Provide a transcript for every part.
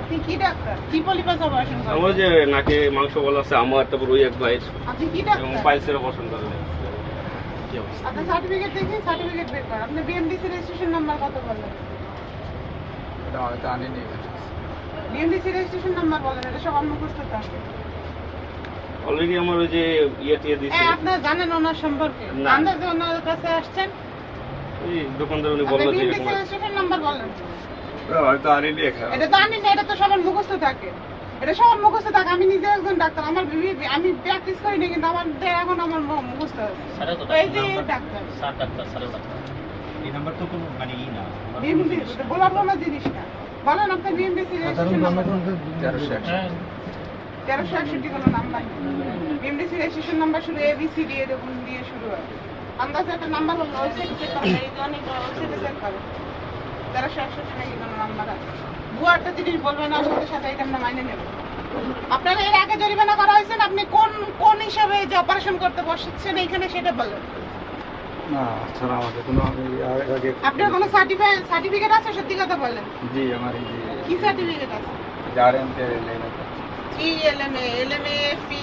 আপনি কি ডাক্তার? কি পলিপাস অপারেশন করেন? আমার যে নাকে মাংস বলা আছে আমার তারপর ওই এক ভাইয়ের। আপনি কি এবং ডাক্তার পাইলসের অপারেশন করেন। আপনার সার্টিফিকেট দেখি সার্টিফিকেট বের করেন। আপনি বিএমডিসি রেজিস্ট্রেশন নাম্বার কত বলেন? এটা হয়তো আনিনি বিএমডিসি রেজিস্ট্রেশন নাম্বার বলেন এটা সব মুখস্থ থাকে অলরেডি আমার ওই যে ইয়ে টিয়ে দিছে হ্যাঁ আপনারা জানেন ওনার সম্পর্কে। আন্দাজে ওনার কাছে আসছেন ওই দোকানদার উনি বলল যে এরকম রেজিস্ট্রেশন নাম্বার বলেন। হয়তো আনিনি এখানে। এটা তো আমি না এটা তো সবার মুখস্থ থাকে। এটা সবার মুখস্থ থাকে আমি নিজে একজন ডাক্তার আমার আমি প্র্যাকটিস করি না কিন্তু আমার এখন আমার মুখস্থ আছে তো তো এই যে ডাক্তার। স্যার ডাক্তার স্যারের ডাক্তার এই নাম্বার তো কোনো মানে ই না। বিএমডি বলার কোনো জিনিস না। বলেন আপনার বিএমডিসি রেজিস্ট্রেশন নাম্বার। তেরোশো একশো হ্যাঁ। তেরোশো একষট্টি কোনো নাম্বার বিএমডিসি রেজিস্ট্রেশন নাম্বার শুরু এ বি সি ডি এরকম দিয়ে শুরু হয়। আন্দাজে একটা নাম্বার হলো ওয়েবসাইটে চেক করেন এই ওয়েবসাইটে চেক তেরোশো একষট্টি নাকি কোনো নাম্বার আছে। দু একটা জিনিস বলবেন না সাথে সাথে এটা আমরা মাইনে নেব। আপনারা এর আগে জরিমানা করা হয়েছে আপনি কোন কোন হিসাবে যে অপারেশন করতে বসেছেন এইখানে সেটা বলেন। না ছাড়া আমাকে কোনো আগে আপনার কোনো সার্টিফিকেট সার্টিফিকেট আছে? সত্যি কথা বলেন। জি আমার এই কি সার্টিফিকেট আছে? কে এলএমএ? এলএমএ পি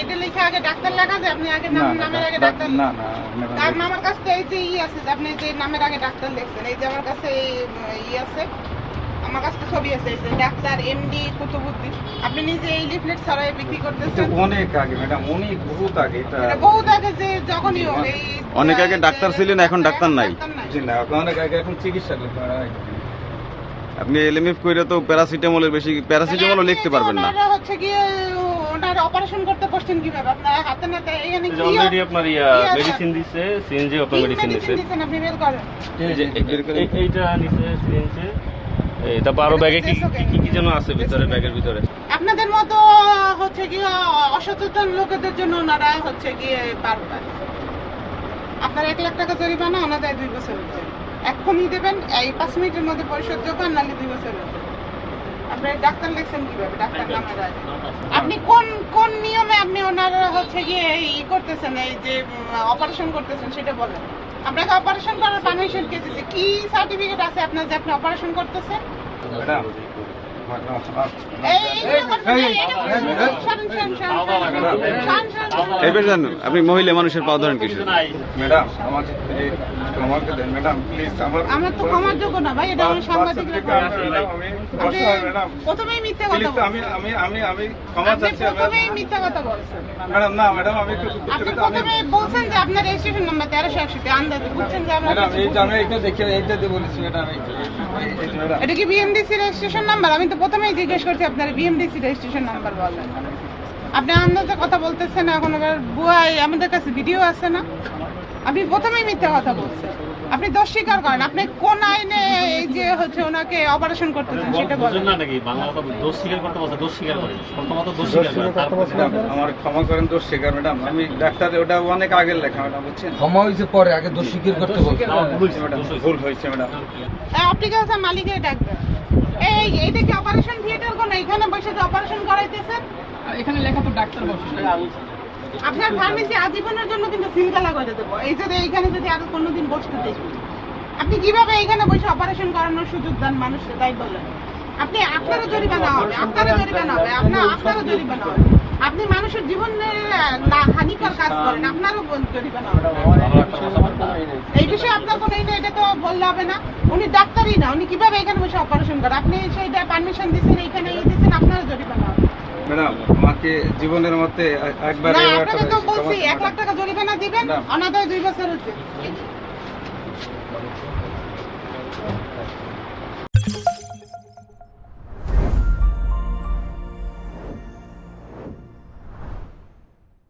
এটা লিখে আগে ডাক্তার লেখা যায় আপনি আগে নাম নামের আগে ডাক্তার না না তার আমার কাছে এই যে ই আছে যে আপনি যে নামের আগে ডাক্তার লিখছেন এই যে আমার কাছে ই আছে আমার কাছে ছবি আছে এই যে ডাক্তার এমডি কুতুবুদ্দিন। আপনি নিজে এই লিফলেট বিক্রি করতেছেন? অনেক আগে ম্যাডাম অনেক বহুত আগে এটা বহুত আগে যে যখনই অনেক আগে ডাক্তার ছিলেন, এখন ডাক্তার নাই। জি না অনেক আগে এখন চিকিৎসা হয়। আপনি এলএমএফ করে তো প্যারাসিটামলের বেশি প্যারাসিটামলও লিখতে পারবেন না। হচ্ছে কি ওনার অপারেশন করতে বসছেন কীভাবে? আপনার হাতে নাতে এখানে কি অলরেডি আপনার ইয়া মেডিসিন দিছে সিএনজি আপনার মেডিসিন দিছে। মেডিসিন আপনি বের করেন। এইটা নিছে সিএনজি তারপর আরও ব্যাগে কি কি- কি কি যেন আছে ভিতরে ব্যাগের ভিতরে। আপনাদের মতো হচ্ছে কি অসচেতন লোকেদের জন্য ওনারা হচ্ছে গিয়ে পার পায় আপনার এক লাখ টাকা জরিমানা ওনাদের দুই বছর হচ্ছে এক্ষুনি দেবেন এই পাঁচ মিনিটের মধ্যে পরিশোধ যোগ্য আর নাহলে দুই বছর হচ্ছে আপনি ডাক্তার লেখছেন কীভাবে ডাক্তার নামের আপনি কোন কোন নিয়মে আপনি ওনারা হচ্ছে গিয়ে ই করতেছেন এই যে অপারেশন করতেছেন সেটা বলেন আপনাকে অপারেশন করার পারমিশন কে সার্টিফিকেট আছে আপনার যে আপনি অপারেশন করতেছেন ম্যাডাম এই না, এটা করবেন না। সরেন, সরেন, সরেন, সরেন, সরেন, সরেন। এই পেশেন্ট আপনি মহিলা মানুষের পাও ধরেন কিছু ম্যাডাম আমাকে এই দেন ম্যাডাম প্লিজ আমার আমার তো ক্ষমার যোগ্য না ভাই এটা আমার সাংবাদিক ম্যাডাম আমি অসহায় ম্যাডাম। প্রথমেই মিথ্যে কথা বলছেন আমি আমি আমি ক্ষমা চাচ্ছি প্রথমেই মিথ্যে কথা বলছেন। ম্যাডাম না ম্যাডাম আমি একটু আপনি প্রথমে বলছেন যে আপনার রেজিস্ট্রেশন নাম্বার আন্দাজে বুঝছেন যে আমরা ম্যাডাম এই যে আমি বুঝি দেখে এইটা দিয়ে বলেছি ম্যাডাম এটা কি বিএমডিসি রেজিস্ট্রেশন নাম্বার আমি তো প্রথমেই জিজ্ঞেস করছি আপনার বিএমডিসি রেজিস্ট্রেশন নাম্বার বলেন। আপনি আন্দাজে কথা বলতেছেন এখন আবার বুয়াই আমাদের কাছে ভিডিও আছে না? আপনি প্রথমেই মিথ্যা কথা বলছেন। আপনি দোষ স্বীকার করেন আপনি কোন আইনে এই যে হচ্ছে ওনাকে অপারেশন করতেছেন সেটা বলেন। না নাকি? বাংলা কথা দোষ স্বীকার করতে বলছে দোষ স্বীকার করে প্রথমত দোষ স্বীকার করে তারপর ম্যাডাম আমার ক্ষমা করেন দোষ স্বীকার ম্যাডাম। আমি ডাক্তার ওটা অনেক আগের লেখা ম্যাডাম বুঝছেন? ক্ষমা হয়েছে পরে আগে দোষ স্বীকার করতে বলছে। ভুল হয়েছে, ম্যাডাম আপনি কি আছে মালিকের ডাকবেন? এই এইটা কি অপারেশন থিয়েটার কোন? এখানে বসে অপারেশন করাইতেছেন? এখানে লেখা তো ডাক্তার বসে। আপনার ফার্মেসি আজীবনের জন্য কিন্তু সিলগালা করে দেবো। এই যদি এইখানে যদি আরও কোনোদিন বসতে দেখবেন আপনি কীভাবে এইখানে বসে অপারেশন করানোর সুযোগ দেন মানুষকে, তাই বললেন। আপনি, আপনারও জরিমানা হবে, আপনারও জরিমানা হবে, আপনার, আপনারও জরিমানা হবে। আপনি মানুষের জীবনের হানিকর কাজ করেন, আপনারও জরিমানা এই বিষয়ে আপনার কোনো এটা তো বললে হবে না। উনি ডাক্তারই না, উনি কীভাবে এখানে বসে অপারেশন করেন আপনি সেইটা পারমিশন দিচ্ছেন এখানে এই দিচ্ছেন আপনারও জরিমানা ম্যাডাম আমাকে জীবনের মধ্যে একবার না আপনাকে তো বলছি সমস্যা- এক লাখ টাকা জরিমানা দিবেন অনাদায় 2 বছর হচ্ছে